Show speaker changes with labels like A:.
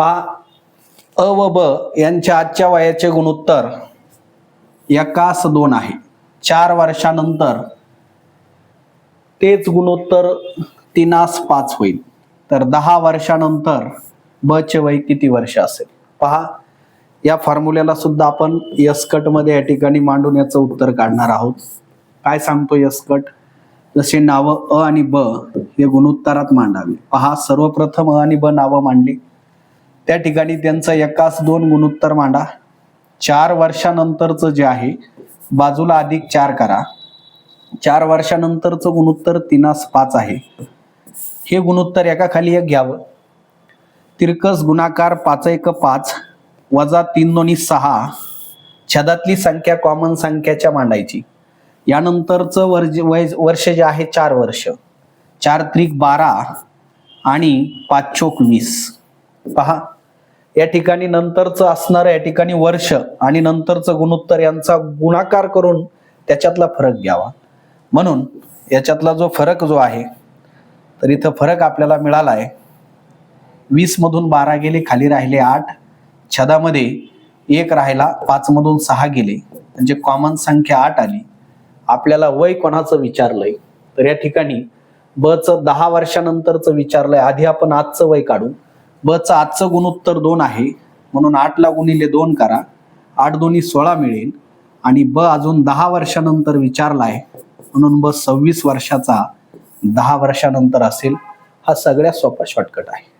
A: पहा अ व ब यांच्या आजच्या वयाचे गुणोत्तर एकास दोन आहे. चार वर्षानंतर तेच गुणोत्तर तीनास पाच होईल. तर दहा वर्षानंतर ब चे वय किती वर्ष असेल? पहा या फॉर्म्युल्याला सुद्धा आपण यसकटमध्ये या ठिकाणी मांडून याचं उत्तर काढणार आहोत. काय सांगतो यस्कट जसे नावं अ आणि ब हे गुणोत्तरात मांडावी. पहा सर्वप्रथम अ आणि ब नावं मांडली. त्या ठिकाणी त्यांचं एकास दोन गुणोत्तर मांडा. चार वर्षानंतरचं जे आहे बाजूला अधिक चार करा. चार वर्षानंतरचं गुणोत्तर तीनास पाच आहे. हे गुणोत्तर एका खाली एक घ्यावं. तिरकस गुणाकार पाच एक पाच वजा तीन दोन्ही सहा छदातली संख्या कॉमन संख्याच्या मांडायची. यानंतरचं वर्ज वय वर्ष जे आहे चार वर्ष. चार त्रिक बारा आणि पाच चोक वीस. पहा या ठिकाणी नंतरचं असणारं या ठिकाणी वर्ष आणि नंतरचं गुणोत्तर यांचा गुणाकार करून त्याच्यातला फरक घ्यावा. म्हणून याच्यातला जो फरक जो आहे तर इथं फरक आपल्याला मिळाला आहे वीस मधून बारा गेले खाली राहिले आठ. छदामध्ये एक राहिला पाच मधून सहा गेले. म्हणजे कॉमन संख्या आठ आली. आपल्याला वय कोणाचं विचारलंय? तर या ठिकाणी बचं दहा वर्षानंतरचं विचारलंय. आधी आपण आजचं वय काढू. ब चं आजचं गुणोत्तर दोन आहे. म्हणून आठला गुणिले दोन करा. आठ दोन्ही सोळा मिळेल. आणि ब अजून दहा वर्षानंतर विचारला आहे. म्हणून ब सव्वीस वर्षाचा दहा वर्षानंतर असेल. हा सगळ्यात सोपा शॉर्टकट आहे.